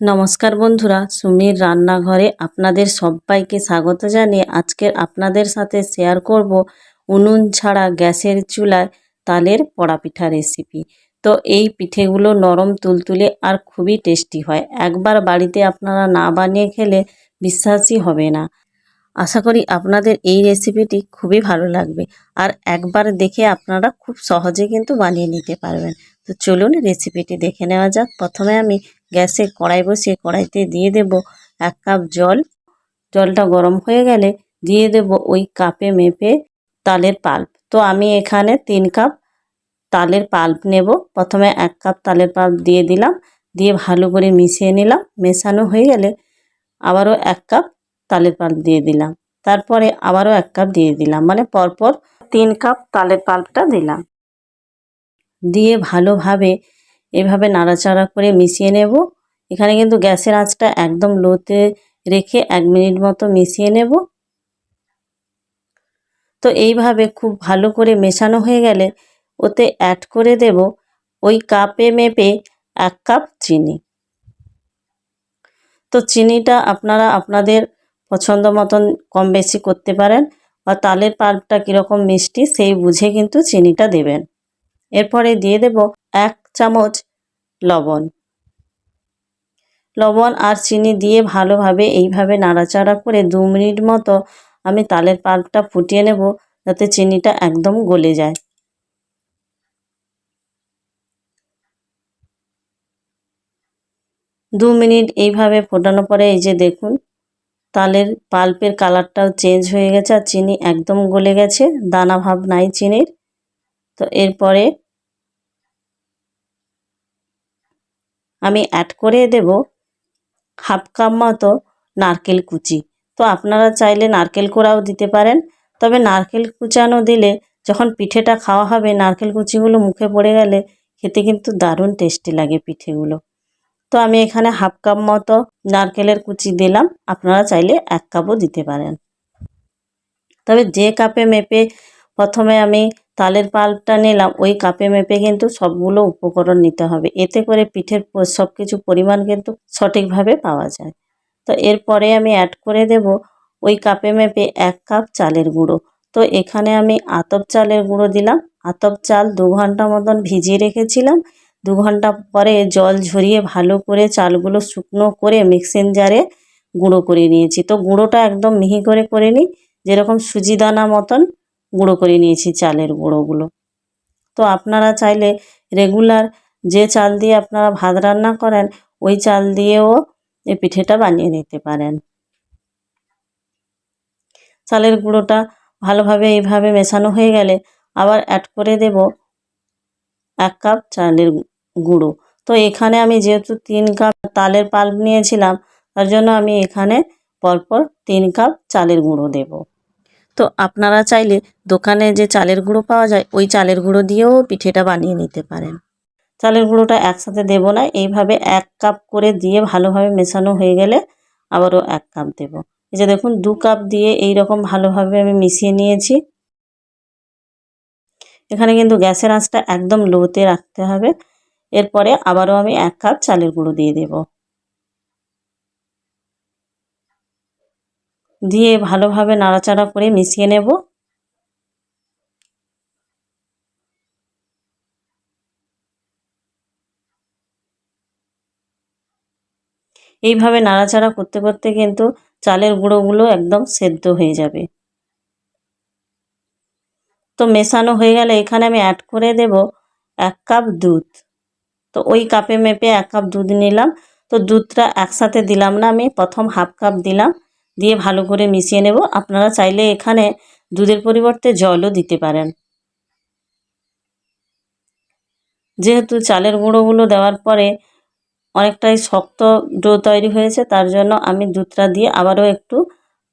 নমস্কার বন্ধুরা, সুমির রান্নাঘরে আপনাদের সবাইকে স্বাগত জানিয়ে আজকের আপনাদের সাথে শেয়ার করব উনুন ছাড়া গ্যাসের চুলায় তালের পড়া পিঠা রেসিপি তো এই পিঠেগুলো নরম তুলতুলে আর খুবই টেস্টি হয়। একবার বাড়িতে আপনারা না বানিয়ে খেলে বিশ্বাসই হবে না। আশা করি আপনাদের এই রেসিপিটি খুবই ভালো লাগবে। আর একবার দেখে আপনারা খুব সহজে কিন্তু বানিয়ে নিতে পারবেন। তো চলুন রেসিপিটি দেখে নেওয়া যাক। প্রথমে আমি গ্যাসে কড়াই বসিয়ে কড়াইতে দিয়ে দেব এক কাপ জল। জলটা গরম হয়ে গেলে দিয়ে দেব ওই কাপে মেপে তালের পাল্প। তো আমি এখানে তিন কাপ তালের পাল্প নেব। প্রথমে এক কাপ তালের পাল্প দিয়ে দিলাম, দিয়ে ভালো করে মিশিয়ে নিলাম। মেশানো হয়ে গেলে আবারও এক কাপ তালের পাল্প দিয়ে দিলাম। তারপরে আবারও এক কাপ দিয়ে দিলাম মানে পরপর তিন কাপ তালের পাল্পটা দিলাম। দিয়ে ভালোভাবে এভাবে নাড়াচাড়া করে মিশিয়ে নেব। এখানে কিন্তু গ্যাসের আঁচটা একদম লোতে রেখে এক মিনিট মতো মিশিয়ে নেব। তো এইভাবে খুব ভালো করে মেশানো হয়ে গেলে ওতে অ্যাড করে দেব ওই কাপে মেপে এক কাপ চিনি। তো চিনিটা আপনারা আপনাদের পছন্দ মতন কম বেশি করতে পারেন বা তালের পাল্পটা কীরকম মিষ্টি সেই বুঝে কিন্তু চিনিটা দেবেন। এরপরে দিয়ে দেব এক চামচ, লবণ। লবণ আর চিনি দিয়ে ভালোভাবে এইভাবে নাড়াচাড়া করে দু মিনিট মতো আমি তালের পাল্পটা ফুটিয়ে নেব যাতে চিনিটা একদম গলে যায়। দু মিনিট এইভাবে ফোটানোর পরে এই যে দেখুন, তালের পাল্পের কালারটাও চেঞ্জ হয়ে গেছে আর চিনি একদম গলে গেছে, দানা ভাব নাই চিনির। তো এরপরে আমি অ্যাড করে দেব হাফ কাপ মতো নারকেল কুচি। তো আপনারা চাইলে নারকেল কোড়াও দিতে পারেন। তবে নারকেল কুচানো দিলে যখন পিঠেটা খাওয়া হবে, নারকেল কুচিগুলো মুখে পড়ে গেলে খেতে কিন্তু দারুণ টেস্টি লাগে পিঠেগুলো। তো আমি এখানে হাফ কাপ মতো নারকেলের কুচি দিলাম। আপনারা চাইলে এক কাপও দিতে পারেন। তবে যে কাপে মেপে প্রথমে আমি তালের পাল্পটা নিলাম, ওই কাপে মেপে কিন্তু সবগুলো উপকরণ নিতে হবে। এতে করে পিঠের সব কিছু পরিমাণ কিন্তু সঠিকভাবে পাওয়া যায়। তো এরপরে আমি অ্যাড করে দেব ওই কাপে মেপে এক কাপ চালের গুঁড়ো। তো এখানে আমি আতপ চালের গুঁড়ো দিলাম। আতপ চাল দু ঘণ্টা মতন ভিজিয়ে রেখেছিলাম। দু ঘণ্টা পরে জল ঝরিয়ে ভালো করে চালগুলো শুকনো করে মিক্সিং জারে গুঁড়ো করে নিয়েছি। তো গুঁড়োটা একদম মিহি করে করে নিই, যেরকম সুজি দানা মতন গুঁড়ো করে নিয়েছি চালের গুঁড়োগুলো। তো আপনারা চাইলে রেগুলার যে চাল দিয়ে আপনারা ভাত রান্না করেন, ওই চাল দিয়েও এই পিঠেটা বানিয়ে নিতে পারেন। চালের গুঁড়োটা ভালোভাবে এইভাবে মেশানো হয়ে গেলে আবার অ্যাড করে দেব এক কাপ চালের গুঁড়ো। তো এখানে আমি যেহেতু তিন কাপ তালের পাল্প নিয়েছিলাম, তার জন্য আমি এখানে পরপর তিন কাপ চালের গুঁড়ো দেব। তো আপনারা চাইলে দোকানে যে চালের গুঁড়ো পাওয়া যায়, ওই চালের গুঁড়ো দিয়েও পিঠেটা বানিয়ে নিতে পারেন। চালের গুঁড়োটা একসাথে দেব না, এইভাবে এক কাপ করে দিয়ে ভালোভাবে মেশানো হয়ে গেলে আবারও এক কাপ দেব। এই যে দেখুন, দু কাপ দিয়ে এই রকম ভালোভাবে আমি মিশিয়ে নিয়েছি। এখানে কিন্তু গ্যাসের আঁচটা একদম লোতে রাখতে হবে। এরপরে আবারও আমি এক কাপ চালের গুঁড়ো দিয়ে দেব। দিয়ে ভালোভাবে নাড়াচাড়া করে মিশিয়ে নেব। এইভাবে নাড়াচাড়া করতে করতে কিন্তু চালের গুঁড়োগুলো একদম সেদ্ধ হয়ে যাবে। তো মেশানো হয়ে গেলে এখানে আমি অ্যাড করে দেব এক কাপ দুধ। তো ওই কাপে মেপে এক কাপ দুধ নিলাম। তো দুধটা একসাথে দিলাম না আমি, প্রথম হাফ কাপ দিলাম। দিয়ে ভালো করে মিশিয়ে নেব। আপনারা চাইলে এখানে দুধের পরিবর্তে জলও দিতে পারেন। যেহেতু চালের গুঁড়োগুলো দেওয়ার পরে অনেকটাই শক্ত ডো তৈরি হয়েছে, তার জন্য আমি দুধটা দিয়ে আবারও একটু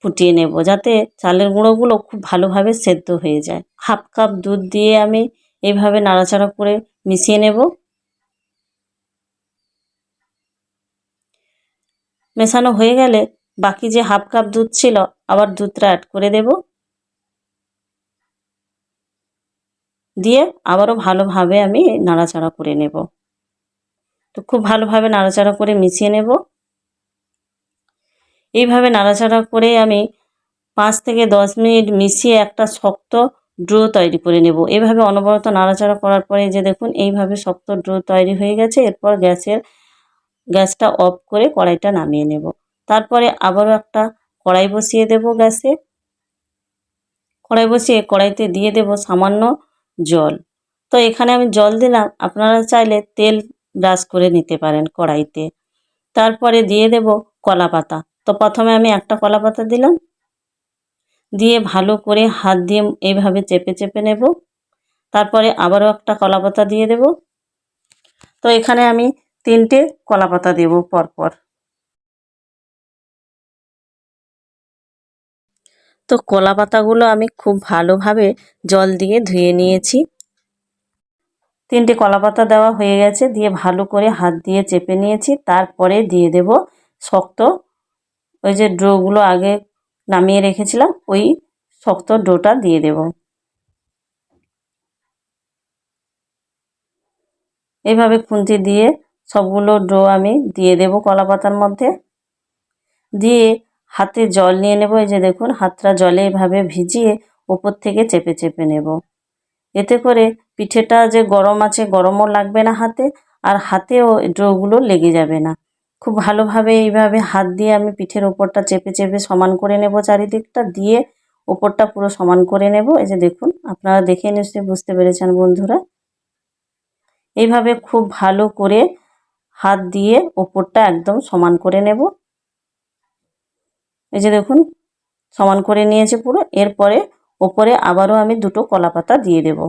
ফুটিয়ে নেব যাতে চালের গুঁড়োগুলো খুব ভালোভাবে সেদ্ধ হয়ে যায়। হাফ কাপ দুধ দিয়ে আমি এইভাবে নাড়াচাড়া করে মিশিয়ে নেব। মেশানো হয়ে গেলে বাকি যে হাফ কাপ দুধ ছিল, আবার দুধটা অ্যাড করে দেব। দিয়ে আবারও ভালোভাবে আমি নাড়াচাড়া করে নেব। তো খুব ভালোভাবে নাড়াচাড়া করে মিশিয়ে নেব। এইভাবে নাড়াচাড়া করে আমি পাঁচ থেকে দশ মিনিট মিশিয়ে একটা শক্ত ড্রো তৈরি করে নেব। এভাবে অনবরত নাড়াচাড়া করার পরে যে দেখুন, এইভাবে শক্ত ড্রো তৈরি হয়ে গেছে। এরপর গ্যাসের, গ্যাসটা অফ করে কড়াইটা নামিয়ে নেব। তারপরে আবারও একটা কড়াই বসিয়ে দেব গ্যাসে। কড়াই বসিয়ে কড়াইতে দিয়ে দেব সামান্য জল। তো এখানে আমি জল দিলাম, আপনারা চাইলে তেল ব্রাশ করে নিতে পারেন কড়াইতে। তারপরে দিয়ে দেব কলা পাতা। তো প্রথমে আমি একটা কলা পাতা দিলাম। দিয়ে ভালো করে হাত দিয়ে এইভাবে চেপে চেপে নেব। তারপরে আবারও একটা কলা পাতা দিয়ে দেব। তো এখানে আমি তিনটে কলা পাতা দেব পরপর। তো কলা পাতাগুলো আমি খুব ভালোভাবে জল দিয়ে ধুয়ে নিয়েছি। তিনটে কলা পাতা দেওয়া হয়ে গেছে, দিয়ে ভালো করে হাত দিয়ে চেপে নিয়েছি। তারপরে দিয়ে দেব শক্ত ওই যে ড্রোগুলো আগে নামিয়ে রেখেছিলাম, ওই শক্ত ডোটা দিয়ে দেব। এইভাবে খুন্তি দিয়ে সবগুলো ডো আমি দিয়ে দেব কলা পাতার মধ্যে। দিয়ে হাতে জল নিয়ে নেব, এই যে দেখুন, হাতটা জলে এভাবে ভিজিয়ে ওপর থেকে চেপে চেপে নেব। এতে করে পিঠেটা যে গরম আছে, গরমও লাগবে না হাতে, আর হাতেও ডোগুলো লেগে যাবে না। খুব ভালোভাবে এইভাবে হাত দিয়ে আমি পিঠের ওপরটা চেপে চেপে সমান করে নেব চারিদিকটা, দিয়ে ওপরটা পুরো সমান করে নেব। এই যে দেখুন, আপনারা দেখে নিশ্চয়ই বুঝতে পেরেছেন বন্ধুরা। এইভাবে খুব ভালো করে হাত দিয়ে ওপরটা একদম সমান করে নেব। এই যে দেখুন, সমান করে নিয়েছে পুরো। এরপরে ওপরে আবারও আমি দুটো কলা পাতা দিয়ে দেব।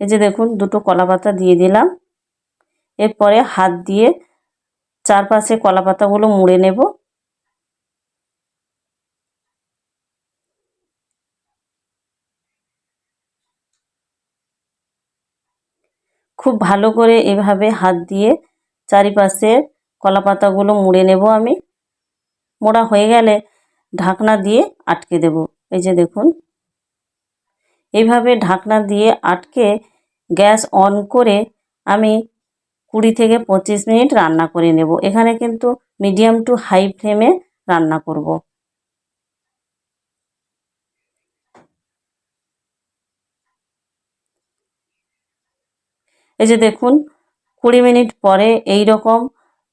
এই যে দেখুন, দুটো কলা পাতা দিয়ে দিলাম। এরপরে হাত দিয়ে চারপাশে কলা পাতাগুলো মুড়ে নেব। খুব ভালো করে এভাবে হাত দিয়ে চারিপাশে কলা পাতাগুলো মুড়ে নেব আমি। মোড়া হয়ে গেলে ঢাকনা দিয়ে আটকে দেব। এই যে দেখুন। এইভাবে ঢাকনা দিয়ে আটকে গ্যাস অন করে আমি কুড়ি থেকে পঁচিশ মিনিট রান্না করে নেব। এখানে কিন্তু মিডিয়াম টু হাই ফ্লেমে রান্না করব। এই যে দেখুন, কুড়ি মিনিট পরে এই রকম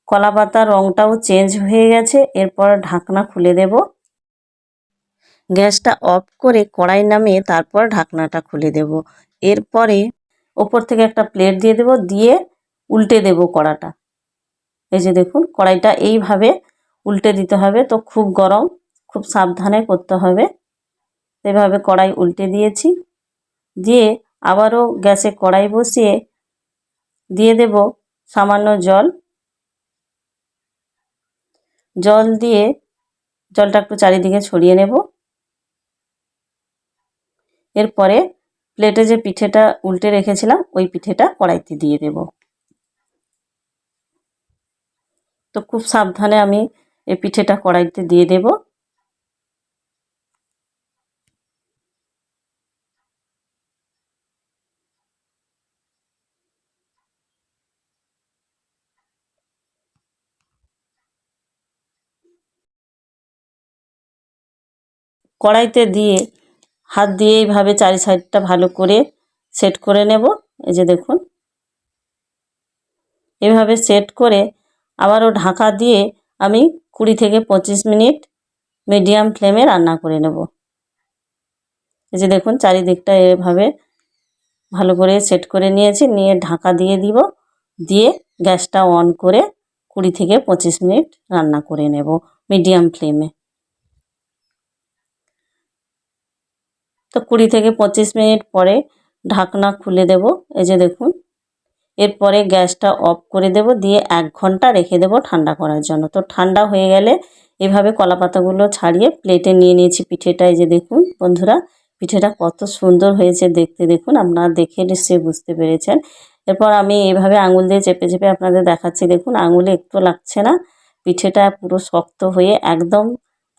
কলা পাতার রঙটাও চেঞ্জ হয়ে গেছে, এরপর ঢাকনা খুলে দেব। গ্যাসটা অফ করে কড়াই নামিয়ে তারপর ঢাকনাটা খুলে দেব। এরপরে ওপর থেকে একটা প্লেট দিয়ে দেব, দিয়ে উল্টে দেব কড়াটা। এই যে দেখুন, কড়াইটা এইভাবে উল্টে দিতে হবে তো খুব গরম, খুব সাবধানে করতে হবে। এভাবে কড়াই উল্টে দিয়েছি। দিয়ে আবারও গ্যাসে কড়াই বসিয়ে দিয়ে দেব সামান্য জল। জল দিয়ে জলটা একটু চারিদিকে ছড়িয়ে নেব। এরপরে প্লেটে যে পিঠেটা উল্টে রেখেছিলাম, ওই পিঠেটা কড়াইতে দিয়ে দেব। তো খুব সাবধানে আমি এই পিঠেটা কড়াইতে দিয়ে দেব। কড়াইতে দিয়ে হাত দিয়ে এইভাবে চারি সাইডটা ভালো করে সেট করে নেব। এই যে দেখুন। এভাবে সেট করে আবারও ঢাকা দিয়ে আমি কুড়ি থেকে পঁচিশ মিনিট মিডিয়াম ফ্লেমে রান্না করে নেব। এই যে দেখুন, চারিদিকটা এভাবে ভালো করে সেট করে নিয়েছি। নিয়ে ঢাকা দিয়ে দিব। দিয়ে গ্যাসটা অন করে কুড়ি থেকে পঁচিশ মিনিট রান্না করে নেব মিডিয়াম ফ্লেমে। তো কুড়ি থেকে পঁচিশ মিনিট পরে ঢাকনা খুলে দেব। এই যে দেখুন, এরপরে গ্যাসটা অফ করে দেব, দিয়ে এক ঘণ্টা রেখে দেব ঠান্ডা করার জন্য। তো ঠান্ডা হয়ে গেলে এভাবে কলা পাতাগুলো ছাড়িয়ে প্লেটে নিয়ে নিয়েছি পিঠেটা। এই যে দেখুন বন্ধুরা, পিঠেটা কত সুন্দর হয়েছে দেখতে। দেখুন, আপনারা দেখে নিশ্চয়ই বুঝতে পেরেছেন। এরপর আমি এভাবে আঙুল দিয়ে চেপে চেপে আপনাদের দেখাচ্ছি। দেখুন, আঙুলে একটু লাগছে না। পিঠেটা পুরো শক্ত হয়ে একদম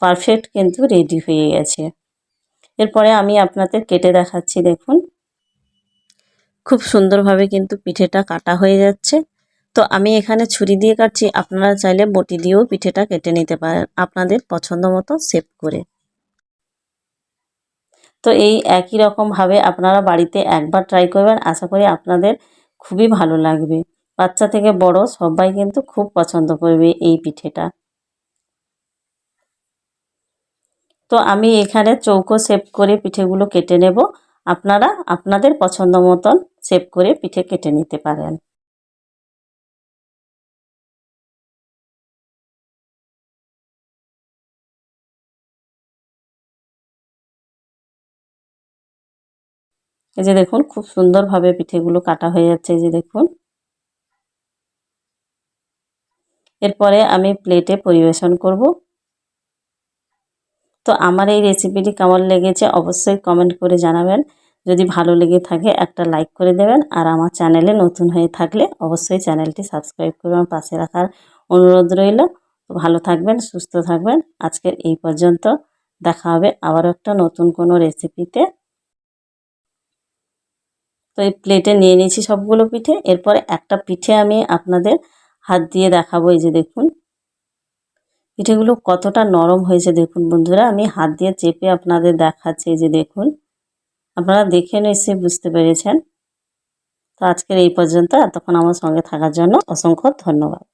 পারফেক্ট কিন্তু রেডি হয়ে গেছে। এরপরে আমি আপনাদের কেটে দেখাচ্ছি, দেখুন। খুব সুন্দরভাবে কিন্তু পিঠেটা কাটা হয়ে যাচ্ছে। তো আমি এখানে ছুরি দিয়ে কাটছি, আপনারা চাইলে বটি দিয়েও পিঠেটা কেটে নিতে পারেন, আপনাদের পছন্দ মতো সেভ করে। তো এই একই রকমভাবে আপনারা বাড়িতে একবার ট্রাই করবেন, আশা করি আপনাদের খুবই ভালো লাগবে। বাচ্চা থেকে বড় সবাই কিন্তু খুব পছন্দ করবে এই পিঠেটা। তো আমি এখানে চৌকো শেপ করে পিঠেগুলো কেটে নেব। আপনারা আপনাদের পছন্দ মতন শেপ করে পিঠে কেটে নিতে পারেন। এই যে দেখুন, খুব সুন্দরভাবে পিঠেগুলো কাটা হয়ে যাচ্ছে এই যে দেখুন। এরপরে আমি প্লেটে পরিবেশন করব। তো আমার এই রেসিপিটি কেমন লেগেছে অবশ্যই কমেন্ট করে জানাবেন। যদি ভালো লেগে থাকে একটা লাইক করে দেবেন আর আমার চ্যানেলে নতুন হয়ে থাকলে অবশ্যই চ্যানেলটি সাবস্ক্রাইব করে আমার পাশে রাখার অনুরোধ রইল। ভালো থাকবেন, সুস্থ থাকবেন। আজকের এই পর্যন্ত দেখা হবে আবারও একটা নতুন কোনো রেসিপিতে তো এই প্লেটে নিয়ে নিয়েছি সবগুলো পিঠে। এরপরে একটা পিঠে আমি আপনাদের হাত দিয়ে দেখাবো এই যে দেখুন। পিঠেগুলো কতটা নরম হয়েছে দেখুন বন্ধুরা। আমি হাত দিয়ে চেপে আপনাদের দেখাচ্ছি যে দেখুন। আপনারা দেখে নিশ্চয়ই বুঝতে পেরেছেন। তো আজকের এই পর্যন্ত। এতক্ষণ আমার সঙ্গে থাকার জন্য অসংখ্য ধন্যবাদ।